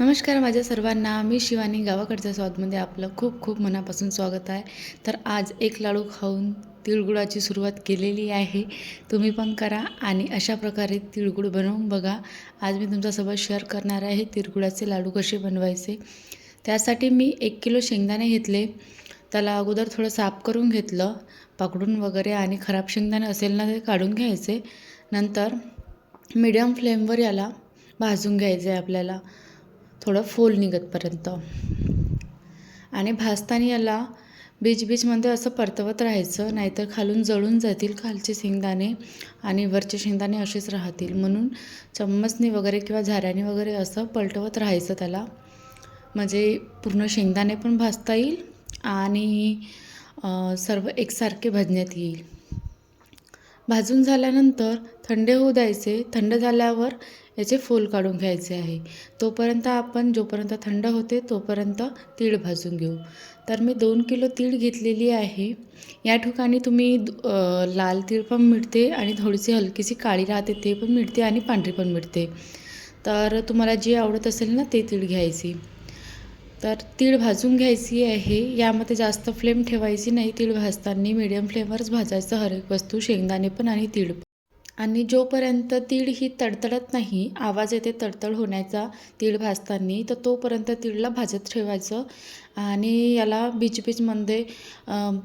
नमस्कार माझ्या सर्वांना. मी शिवानी गावाकडच्या स्वादमध्ये आपलं खूप खूप मनापासून स्वागत आहे. तर आज एक लाडू खाऊन तिळगुळाची सुरुवात केलेली आहे. तुम्ही पण करा आणि अशा प्रकारे तिळगुळ बनवून बघा. आज मी तुमच्यासोबत शेअर करणार आहे तिळगुळाचे लाडू कसे बनवायचे. त्यासाठी मी एक किलो शेंगदाणे घेतले. त्याला अगोदर थोडं साफ करून घेतलं. पकडून वगैरे आणि खराब शेंगदाणे असेल ना ते काढून घ्यायचे. नंतर मीडियम फ्लेमवर याला भाजून घ्यायचं आहे आपल्याला. थोडं फोल निघतपर्यंत. आणि भाजताना याला बीच बीचमध्ये असं परतवत राहायचं नाहीतर खालून जळून जातील खालचे शेंगदाणे आणि वरचे शेंगदाणे असेच राहतील. म्हणून चम्मचने वगैरे किंवा झाऱ्याने वगैरे असं पलटवत राहायचं त्याला. म्हणजे पूर्ण शेंगदाणे पण भाजता येईल आणि सर्व एकसारखे भाजण्यात येईल. भाजून झाल्यानंतर थंड होऊ द्यायचे. थंड झाल्यावर याचे फोल काढून घ्यायचे आहे. तोपर्यंत आपण जोपर्यंत थंड होते तोपर्यंत तीळ भाजून घेऊ. तर मी दोन किलो तीळ घेतलेली आहे. या ठिकाणी तुम्ही लाल तीळ पण मिळते आणि थोडीशी हलकीशी काळी राहते ते पण मिळते आणि पांढरी पण मिळते. तर तुम्हाला जी आवडत असेल ना ते तीळ घ्यायची. तर तीळ भाजून घ्यायची आहे. यामध्ये जास्त फ्लेम ठेवायची नाही. तीळ भाजताना मिडियम फ्लेमवरच भाजायचं हर एक वस्तू शेंगदाणे पण आणि तीळ पण. आणि जोपर्यंत तीळ ही तडतडत नाही आवाज येते तडतड होण्याचा तीळ भाजताना तर तोपर्यंत तीळला भाजत ठेवायचं आणि याला बीच बीचमध्ये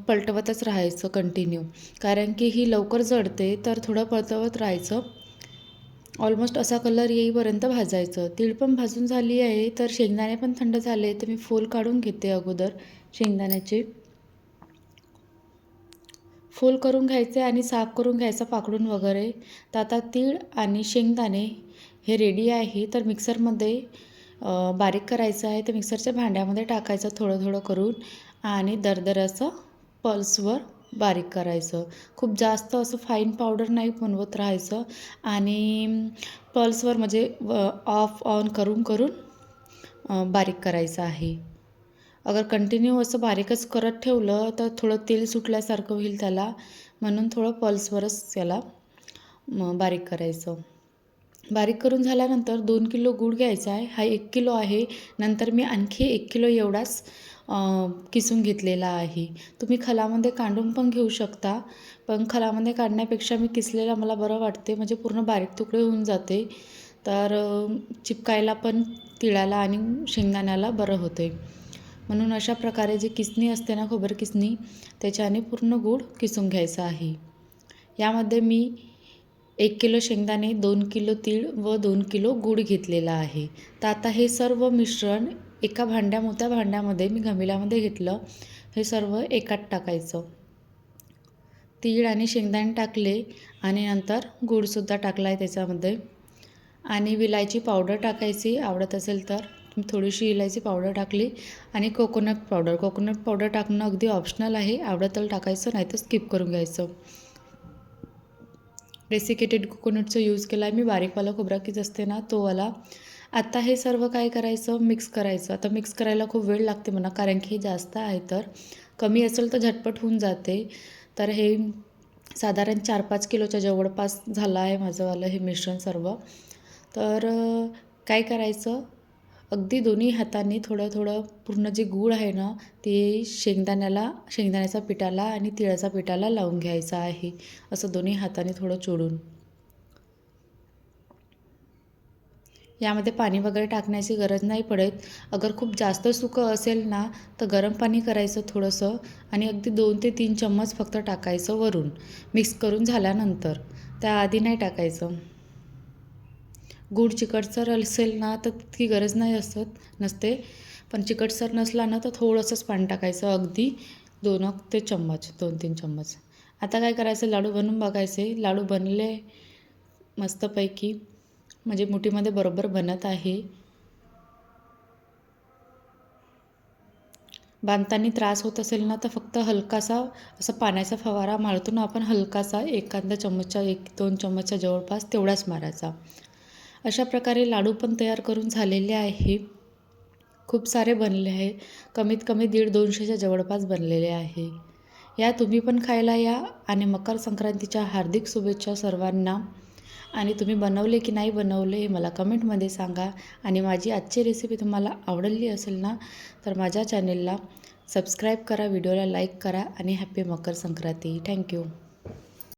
पलटवतच राहायचं कंटिन्यू कारण की ही लवकर जडते तर थोडं पलटवत राहायचं. ऑलमोस्ट असा कलर येईपर्यंत भाजायचं. तीळ पण भाजून झाली आहे तर शेंगदाणे पण थंड झाले तर मी फोल काढून घेते अगोदर शेंगदाण्याचे. फोल करून घ्यायचे आणि साफ करून घ्यायचं पाकडून वगैरे. तर आता तीळ आणि शेंगदाणे हे रेडी आहे. तर मिक्सरमध्ये बारीक करायचं आहे. तर मिक्सरच्या भांड्यामध्ये टाकायचं थोडं थोडं करून आणि दरदर असं पल्सवर बारीक करायचं. खूप जास्त असं फाईन पावडर नाही बनवत राहायचं. आणि पल्सवर म्हणजे ऑफ ऑन करून करून बारीक करायचं आहे. अगर कंटिन्यू असं बारीकच करत ठेवलं तर थोडं तेल सुटल्यासारखं होईल त्याला. म्हणून थोडं पल्सवरच त्याला बारीक करायचं. बारीक करून झाल्यानंतर दोन किलो गूळ घ्यायचा आहे. हा एक किलो आहे. नंतर मी आणखी एक किलो एवढाच किसून घेतलेला आहे. तुम्ही खलामध्ये काढून पण घेऊ शकता. पण खलामध्ये काढण्यापेक्षा मी किसलेला मला बरं वाटते. म्हणजे पूर्ण बारीक तुकडे होऊन जाते. तर चिपकायला पण तिळाला आणि शेंगदाण्याला बरं होते. म्हणून अशा प्रकारे जी किसणी असते ना खोबर किसणी त्याच्याने पूर्ण गूळ किसून घ्यायचा आहे. यामध्ये मी एक किलो शेंगदाणे दोन किलो तीळ व दोन किलो गूळ घेतलेला आहे. तर आता हे सर्व मिश्रण एका भांड्या मोठ्या भांड्यामध्ये मी घमिल्यामध्ये घेतलं. हे सर्व एकात टाकायचं. तीळ आणि शेंगदाणे टाकले आणि नंतर गूळसुद्धा टाकला आहे त्याच्यामध्ये. आणि विलायची पावडर टाकायची आवडत असेल तर. थोडीशी इलायची पावडर टाकली आणि कोकोनट पावडर. कोकोनट पावडर टाकणं अगदी ऑप्शनल आहे. आवडतं तर टाकायचं नाही तर स्किप करून घ्यायचं. डेसिकेटेड कोकोनटचं यूज केला आहे मी बारीकवाला खोबरा कीच असते ना तोवाला आता हे सर्व काय करायचं? मिक्स करायचं. आता मिक्स करायला खूप वेळ लागते म्हणा कारण की हे जास्त आहे तर. कमी असेल तर झटपट होऊन जाते. तर हे साधारण चार पाच किलोच्या जवळपास झालं आहे माझंवालं हे मिश्रण सर्व. तर काय करायचं? अगदी दोन्ही हातांनी थोडं थोडं पूर्ण जे गूळ आहे ना ते शेंगदाण्याला शेंगदाण्याच्या पिठाला आणि तिळाच्या पिठाला लावून घ्यायचं आहे. असं दोन्ही हाताने थोडं चोडून यामध्ये पाणी वगैरे टाकण्याची गरज नाही पडत. अगर खूप जास्त सुकं असेल ना तर गरम पाणी करायचं थोडंसं आणि अगदी दोन ते तीन चम्मच फक्त टाकायचं वरून. मिक्स करून झाल्यानंतर. त्याआधी नाही टाकायचं. गूळ चिकटसर असेल ना तर ती गरज नाही असत नसते. पण चिकटसर नसला ना तर थोडंसंच पाणी टाकायचं अगदी दोन ते चम्मच दोन तीन चम्मच. आता काय करायचं लाडू बनवून बघायचे. लाडू बनले मस्तपैकी. म्हणजे मुठीमध्ये बरोबर बनत आहे. बांधताना त्रास होत असेल ना तर फक्त हलकासा असा पाण्याचा फवारा मारतो ना आपण हलकासा एखादा चम्मचच्या एक दोन चम्मचच्या जवळपास तेवढाच मारायचा. अशा प्रकारे लाडू पण तयार करून झालेले आहे. खूप सारे बनले आहे. कमीत कमी दीड दोनशेच्या जवळपास बनलेले आहे. या तुम्ही पण खायला या आणि मकर संक्रांतीच्या हार्दिक शुभेच्छा सर्वांना. आणि तुम्ही बनवले की नाही बनवले हे मला कमेंटमध्ये सांगा. आणि माझी आजची रेसिपी तुम्हाला आवडली असेल ना तर माझ्या चॅनेलला सबस्क्राईब करा व्हिडिओला लाईक करा आणि हॅप्पी मकर संक्रांती. थँक्यू